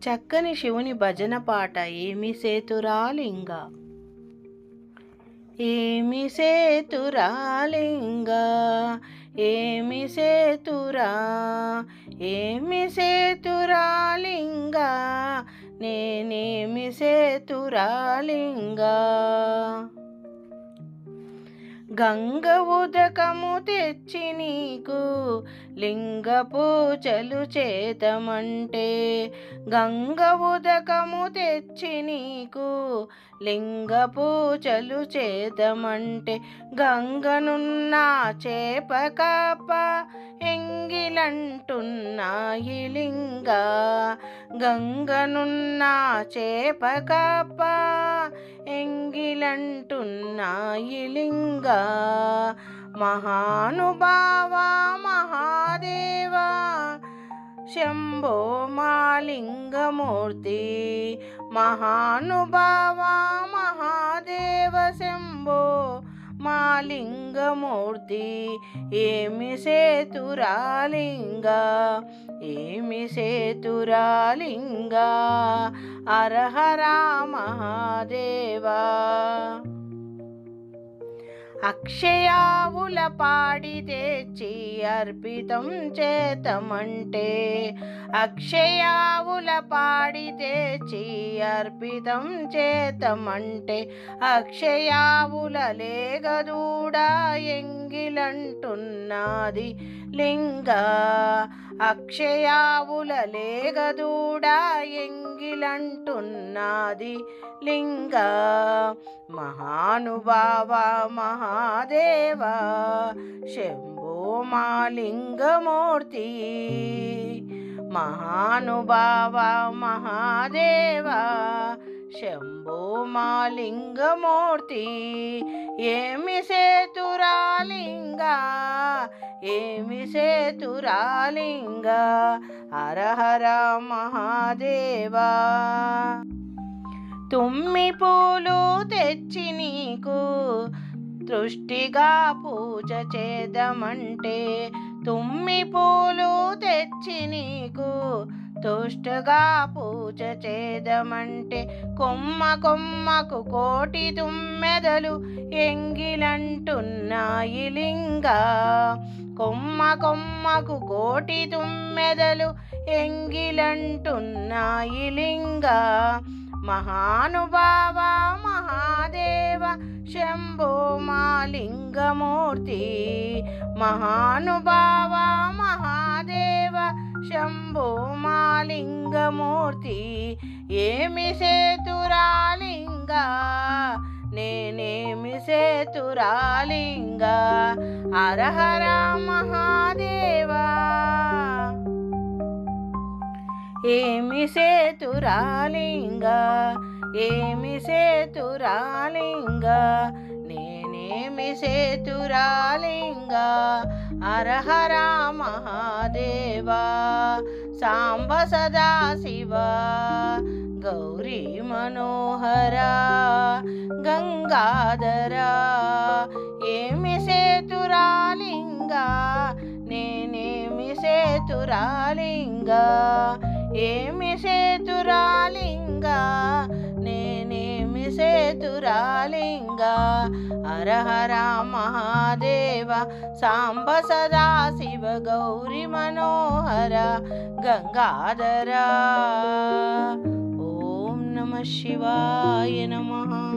చక్కని శివుని భజన పాట. ఏమి సేతురాలింగ ఏమి సేతురాలింగ ఏమి సేతురా? ఏమి సేతురాలింగ నేనేమి సేతురాలింగా గంగ ఉదకము తెచ్చి నీకు లింగ పూజలు చేతమంటే. గంగ ఉదకము తెచ్చి నీకు లింగ పూజలు చేతమంటే. గంగనున్న చేప కాప ఎంగిలంటున్నాయి లింగ. గంగనున్న చేప కాప ఎంగిలంటున్నాయిలింగా మహానుభావ మహాదేవా శంభో మాలింగమూర్తి మహానుభావ మహాదేవ శంభో మాలింగమూర్తి ఏమి సేతురాలింగ ఏమి సేతురాలింగ అరహరా మహాదేవా. అక్షయావుల పాడి తెచ్చి అర్పితం చేతమంటే. అక్షయావుల పాడి తెచ్చి అర్పితం చేతమంటే. అక్షయావుల లేగదూడా ఎంగిలంటున్నది లింగా. అక్షయావుల లేగదూడా ఎంగిలంటున్నది లింగ మహానుభావ మహాదేవ శంభో మాలింగమూర్తి మహానుభావ మహాదేవ శంభో మాలింగమూర్తి ఏమి సేతురాలింగ ఏమి సేతురాలింగ హరహర మహాదేవా. తుమ్మి పూలు తెచ్చి నీకు దృష్టిగా పూజ చేద్దామంటే తుమ్మి తెచ్చి నీకు తుష్టగా పూజ చేదమంటే కొమ్మ కొమ్మకు కోటి తుమ్మెదలు ఎంగిలంటున్నాయి లింగా. కొమ్మ కొమ్మకు కోటి తుమ్మెదలు ఎంగిలంటున్నాయి లింగ. మహానుభావ మహాదేవ శంభో మాలింగమూర్తి మహానుభావ మహా మూర్తి. ఏమి సేతురాలింగ? నేనేమి సేతురాలింగ? హరహర మహాదేవా! ఏమి సేతురాలింగ? ఏమి సేతురాలింగ? నేనేమి సేతురాలింగా? అరహర మహాదేవా సాంబ సదా శివ గౌరీ మనోహరా గంగాధర ఏమి సేతురాలింగా నేనేమి సేతురాలింగా ఏమి సేతురాలింగా सेतुरालिङ्गा हर हरा महादेव साम्ब सदा शिव गौरिमनोहरा गङ्गाधरा ॐ नमः शिवाय नमः।